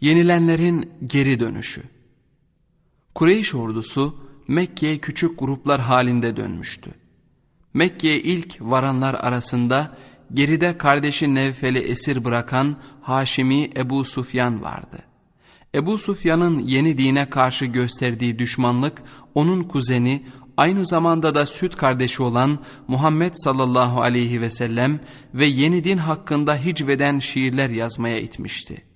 Yenilenlerin geri dönüşü Kureyş ordusu Mekke'ye küçük gruplar halinde dönmüştü. Mekke'ye ilk varanlar arasında geride kardeşi Nevfel'i esir bırakan Haşimi Ebu Sufyan vardı. Ebu Sufyan'ın yeni dine karşı gösterdiği düşmanlık onun kuzeni aynı zamanda da süt kardeşi olan Muhammed sallallahu aleyhi ve sellem ve yeni din hakkında hicveden şiirler yazmaya itmişti.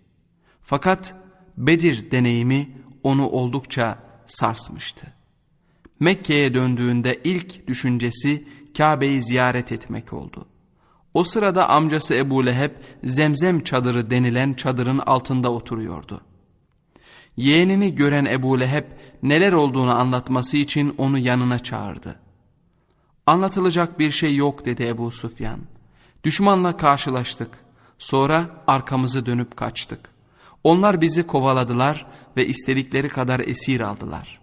Fakat Bedir deneyimi onu oldukça sarsmıştı. Mekke'ye döndüğünde ilk düşüncesi Kabe'yi ziyaret etmek oldu. O sırada amcası Ebu Leheb zemzem çadırı denilen çadırın altında oturuyordu. Yeğenini gören Ebu Leheb neler olduğunu anlatması için onu yanına çağırdı. Anlatılacak bir şey yok dedi Ebu Sufyan. Düşmanla karşılaştık. Sonra arkamızı dönüp kaçtık. Onlar bizi kovaladılar ve istedikleri kadar esir aldılar.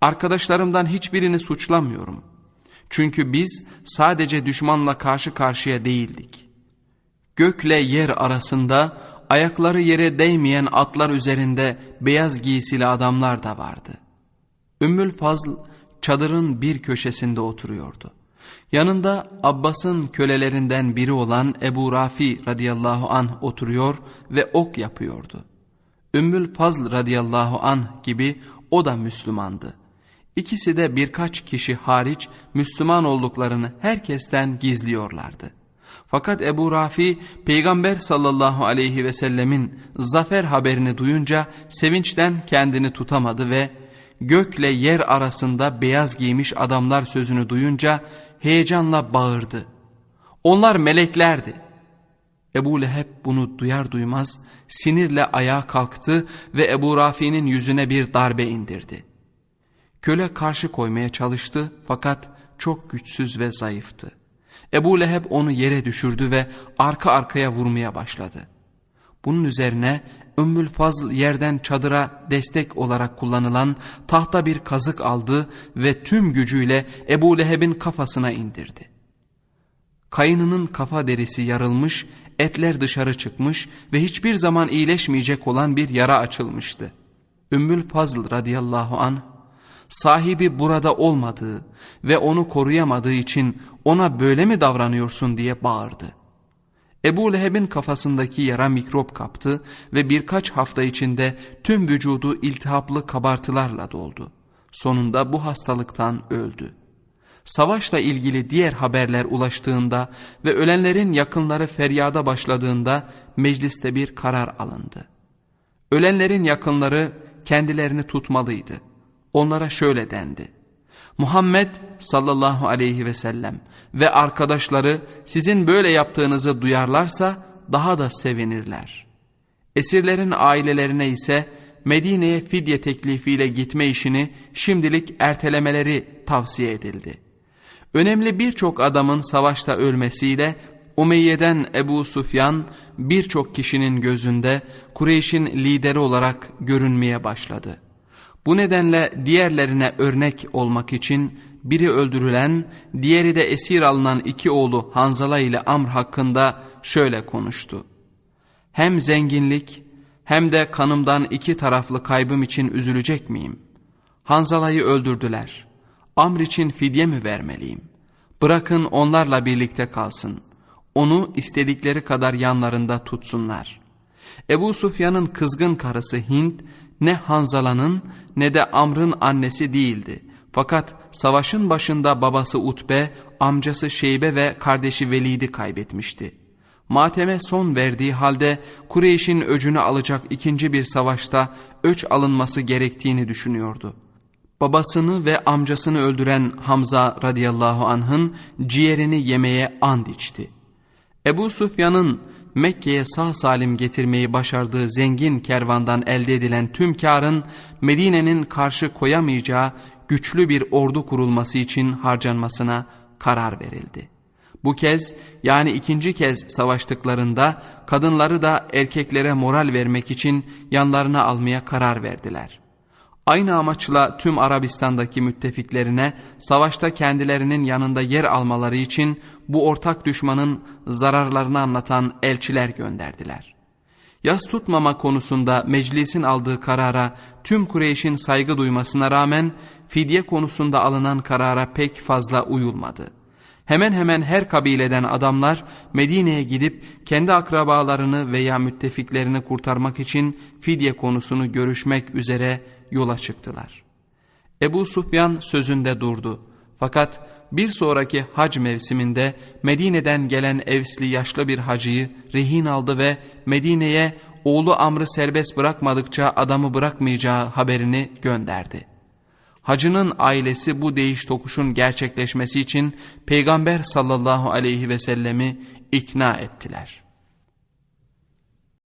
Arkadaşlarımdan hiçbirini suçlamıyorum. Çünkü biz sadece düşmanla karşı karşıya değildik. Gökle yer arasında ayakları yere değmeyen atlar üzerinde beyaz giysili adamlar da vardı. Ümmül Fazl çadırın bir köşesinde oturuyordu. Yanında Abbas'ın kölelerinden biri olan Ebu Rafi radıyallahu anh oturuyor ve ok yapıyordu. Ümmül Fazl radıyallahu anh gibi o da Müslümandı. İkisi de birkaç kişi hariç Müslüman olduklarını herkesten gizliyorlardı. Fakat Ebu Rafi peygamber sallallahu aleyhi ve sellemin zafer haberini duyunca sevinçten kendini tutamadı ve gökle yer arasında beyaz giymiş adamlar sözünü duyunca heyecanla bağırdı. Onlar meleklerdi. Ebu Leheb bunu duyar duymaz sinirle ayağa kalktı ve Ebu Rafi'nin yüzüne bir darbe indirdi. Köle karşı koymaya çalıştı fakat çok güçsüz ve zayıftı. Ebu Leheb onu yere düşürdü ve arka arkaya vurmaya başladı. Bunun üzerine Ümmül Fazl yerden çadıra destek olarak kullanılan tahta bir kazık aldı ve tüm gücüyle Ebu Leheb'in kafasına indirdi. Kayınının kafa derisi yarılmış, etler dışarı çıkmış ve hiçbir zaman iyileşmeyecek olan bir yara açılmıştı. Ümmül Fazl radıyallahu an sahibi burada olmadığı ve onu koruyamadığı için ona böyle mi davranıyorsun diye bağırdı. Ebu Leheb'in kafasındaki yara mikrop kaptı ve birkaç hafta içinde tüm vücudu iltihaplı kabartılarla doldu. Sonunda bu hastalıktan öldü. Savaşla ilgili diğer haberler ulaştığında ve ölenlerin yakınları feryada başladığında mecliste bir karar alındı. Ölenlerin yakınları kendilerini tutmalıydı. Onlara şöyle dendi. Muhammed sallallahu aleyhi ve sellem ve arkadaşları sizin böyle yaptığınızı duyarlarsa daha da sevinirler. Esirlerin ailelerine ise Medine'ye fidye teklifiyle gitme işini şimdilik ertelemeleri tavsiye edildi. Önemli birçok adamın savaşta ölmesiyle Umeyye'den Ebu Sufyan birçok kişinin gözünde Kureyş'in lideri olarak görünmeye başladı. Bu nedenle diğerlerine örnek olmak için biri öldürülen, diğeri de esir alınan iki oğlu Hanzala ile Amr hakkında şöyle konuştu. Hem zenginlik hem de kanımdan iki taraflı kaybım için üzülecek miyim? Hanzala'yı öldürdüler. Amr için fidye mi vermeliyim? Bırakın onlarla birlikte kalsın. Onu istedikleri kadar yanlarında tutsunlar. Ebu Sufyan'ın kızgın karısı Hind ne Hanzala'nın ne de Amr'ın annesi değildi. Fakat savaşın başında babası Utbe, amcası Şeybe ve kardeşi Velid'i kaybetmişti. Mateme son verdiği halde Kureyş'in öcünü alacak ikinci bir savaşta öç alınması gerektiğini düşünüyordu. Babasını ve amcasını öldüren Hamza radıyallahu anh'ın ciğerini yemeye and içti. Ebu Sufyan'ın Mekke'ye sağ salim getirmeyi başardığı zengin kervandan elde edilen tüm karın Medine'nin karşı koyamayacağı güçlü bir ordu kurulması için harcanmasına karar verildi. Bu kez yani ikinci kez savaştıklarında kadınları da erkeklere moral vermek için yanlarına almaya karar verdiler. Aynı amaçla tüm Arabistan'daki müttefiklerine savaşta kendilerinin yanında yer almaları için bu ortak düşmanın zararlarını anlatan elçiler gönderdiler. Yas tutmama konusunda meclisin aldığı karara tüm Kureyş'in saygı duymasına rağmen fidye konusunda alınan karara pek fazla uyulmadı. Hemen hemen her kabileden adamlar Medine'ye gidip kendi akrabalarını veya müttefiklerini kurtarmak için fidye konusunu görüşmek üzere yola çıktılar. Ebu Sufyan sözünde durdu. Fakat bir sonraki hac mevsiminde Medine'den gelen Evsli yaşlı bir hacıyı rehin aldı ve Medine'ye oğlu Amr'ı serbest bırakmadıkça adamı bırakmayacağı haberini gönderdi. Hacının ailesi bu değiş tokuşun gerçekleşmesi için Peygamber sallallahu aleyhi ve sellemi ikna ettiler.''